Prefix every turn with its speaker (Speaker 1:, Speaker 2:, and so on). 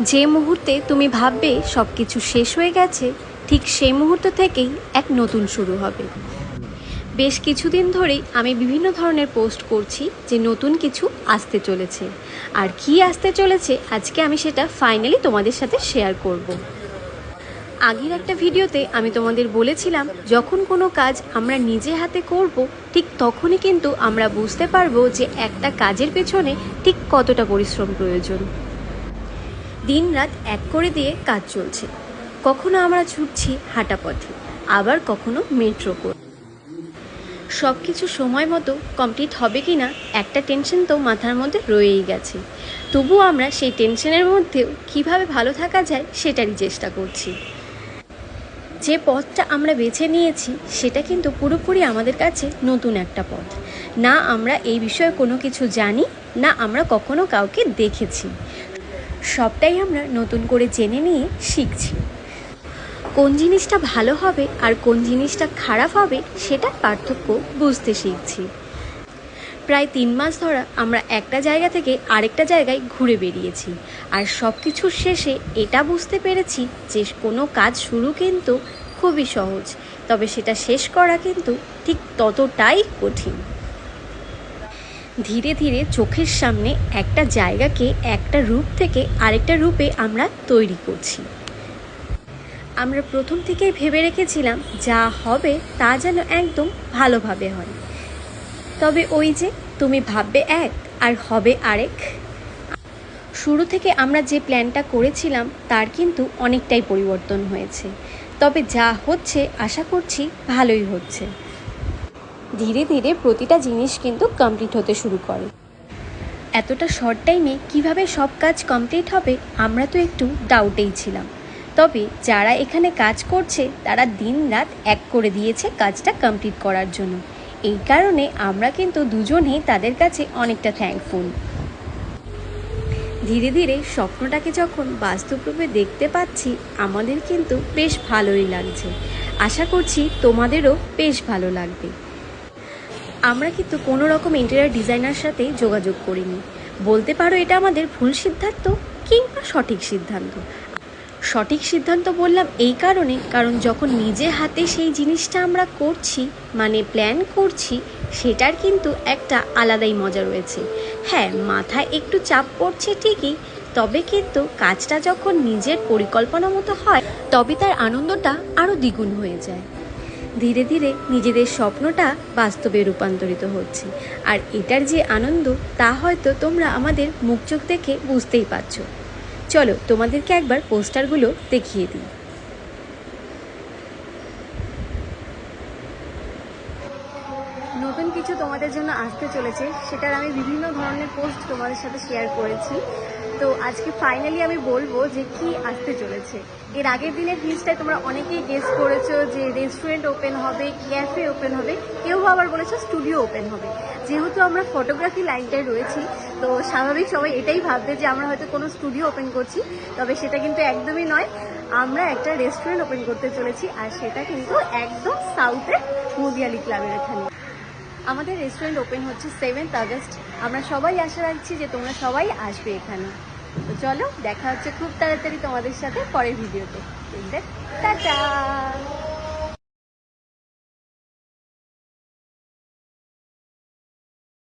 Speaker 1: যে মুহূর্তে তুমি ভাববে সব কিছু শেষ হয়ে গেছে, ঠিক সেই মুহূর্ত থেকেই এক নতুন শুরু হবে। বেশ কিছুদিন ধরেই আমি বিভিন্ন ধরনের পোস্ট করছি যে নতুন কিছু আসতে চলেছে। আর কি আসতে চলেছে আজকে আমি সেটা ফাইনালি তোমাদের সাথে শেয়ার করব। আগের একটা ভিডিওতে আমি তোমাদের বলেছিলাম, যখন কোনো কাজ আমরা নিজে হাতে করব, ঠিক তখনই কিন্তু আমরা বুঝতে পারব যে একটা কাজের পেছনে ঠিক কতটা পরিশ্রম প্রয়োজন। দিন রাত এক করে দিয়ে কাজ চলছে। কখনো আমরা ছুটছি হাঁটা পথে, আবার কখনো মেট্রো করে। সব কিছু সময় মতো কমপ্লিট হবে কি না একটা টেনশন তো মাথার মধ্যে রয়েই গেছে। তবুও আমরা সেই টেনশনের মধ্যেও কীভাবে ভালো থাকা যায় সেটারই চেষ্টা করছি। যে পথটা আমরা বেছে নিয়েছি, সেটা কিন্তু পুরোপুরি আমাদের কাছে নতুন একটা পথ। না আমরা এই বিষয়ে কোনো কিছু জানি, না আমরা কখনো কাউকে দেখেছি। সবটাই আমরা নতুন করে জেনে নিয়ে শিখছি। কোন জিনিসটা ভালো হবে আর কোন জিনিসটা খারাপ হবে সেটার পার্থক্য বুঝতে শিখছি। প্রায় তিন মাস ধরা আমরা একটা জায়গা থেকে আরেকটা জায়গায় ঘুরে বেরিয়েছি আর সব কিছুর শেষে এটা বুঝতে পেরেছি যে কোনো কাজ শুরু কিন্তু খুবই সহজ, তবে সেটা শেষ করা কিন্তু ঠিক ততটাই কঠিন। ধীরে ধীরে চোখের সামনে একটা জায়গাকে একটা রূপ থেকে আরেকটা রূপে আমরা তৈরি করছি। আমরা প্রথম থেকেই ভেবে রেখেছিলাম যা হবে তা যেন একদম ভালোভাবে হয়। তবে ওই যে তুমি ভাববে এক আর হবে আরেক। শুরু থেকে আমরা যে প্ল্যানটা করেছিলাম তার কিন্তু অনেকটাই পরিবর্তন হয়েছে। তবে যা হচ্ছে, আশা করছি ভালোই হচ্ছে। ধীরে ধীরে প্রতিটা জিনিস কিন্তু কমপ্লিট হতে শুরু করে। এতটা শর্ট টাইমে কীভাবে সব কাজ কমপ্লিট হবে, আমরা তো একটু ডাউটেই ছিলাম। তবে যারা এখানে কাজ করছে, তারা দিন রাত এক করে দিয়েছে কাজটা কমপ্লিট করার জন্য। এই কারণে আমরা কিন্তু দুজনেই তাদের কাছে অনেকটা থ্যাঙ্কফুল ধীরে ধীরে স্বপ্নটাকে যখন বাস্তব রূপে দেখতে পাচ্ছি, আমাদের কিন্তু বেশ ভালোই লাগছে। আশা করছি তোমাদেরও বেশ ভালো লাগবে। আমরা কিন্তু কোনো রকম ইন্টেরিয়ার ডিজাইনার সাথে যোগাযোগ করিনি। বলতে পারো এটা আমাদের ভুল সিদ্ধান্ত কিংবা সঠিক সিদ্ধান্ত। সঠিক সিদ্ধান্ত বললাম এই কারণে, কারণ যখন নিজে হাতে সেই জিনিসটা আমরা করছি মানে প্ল্যান করছি, সেটার কিন্তু একটা আলাদাই মজা রয়েছে। হ্যাঁ মাথায় একটু চাপ পড়ছে ঠিকই, তবে কিন্তু কাজটা যখন নিজের পরিকল্পনা মতো হয়, তবে তার আনন্দটা আরও দ্বিগুণ হয়ে যায়। ধীরে ধীরে নিজেদের স্বপ্নটা বাস্তবে রূপান্তরিত হচ্ছে। আর এটার যে আনন্দ, তা হয়তো তোমরা আমাদের মুখ চোখ দেখে বুঝতেই পারছ। চলো তোমাদেরকে একবার পোস্টারগুলো দেখিয়ে দিই নতুন কিছু তোমাদের জন্য আসতে চলেছে, সেটার আমি বিভিন্ন ধরনের পোস্ট তোমাদের সাথে শেয়ার করেছি। তো আজকে ফাইনালি আমি বলব যে কি আসতে চলেছে। এর আগের দিনের হিস্টটায় তোমরা অনেকেই গেস করেছ যে রেস্টুরেন্ট ওপেন হবে ক্যাফে ওপেন হবে, কেউ আবার বলেছ স্টুডিও ওপেন হবে। যেহেতু আমরা ফটোগ্রাফি লাইনটায় রয়েছি, তো স্বাভাবিক সবাই এটাই ভাববে যে আমরা হয়তো কোনো স্টুডিও ওপেন করছি, তবে সেটা কিন্তু একদমই নয়। আমরা একটা রেস্টুরেন্ট ওপেন করতে চলেছি, আর সেটা কিন্তু একদম সাউথের মুদিয়ালি ক্লাবের এখানে। আমাদের রেস্টুরেন্ট ওপেন হচ্ছে সেভেন্থ আগস্ট। আমরা সবাই আশা রাখছি যে তোমরা সবাই আসবে এখানে। তো চলো, দেখা হচ্ছে খুব তাড়াতাড়ি তোমাদের সাথে পরের ভিডিওতে টাটা!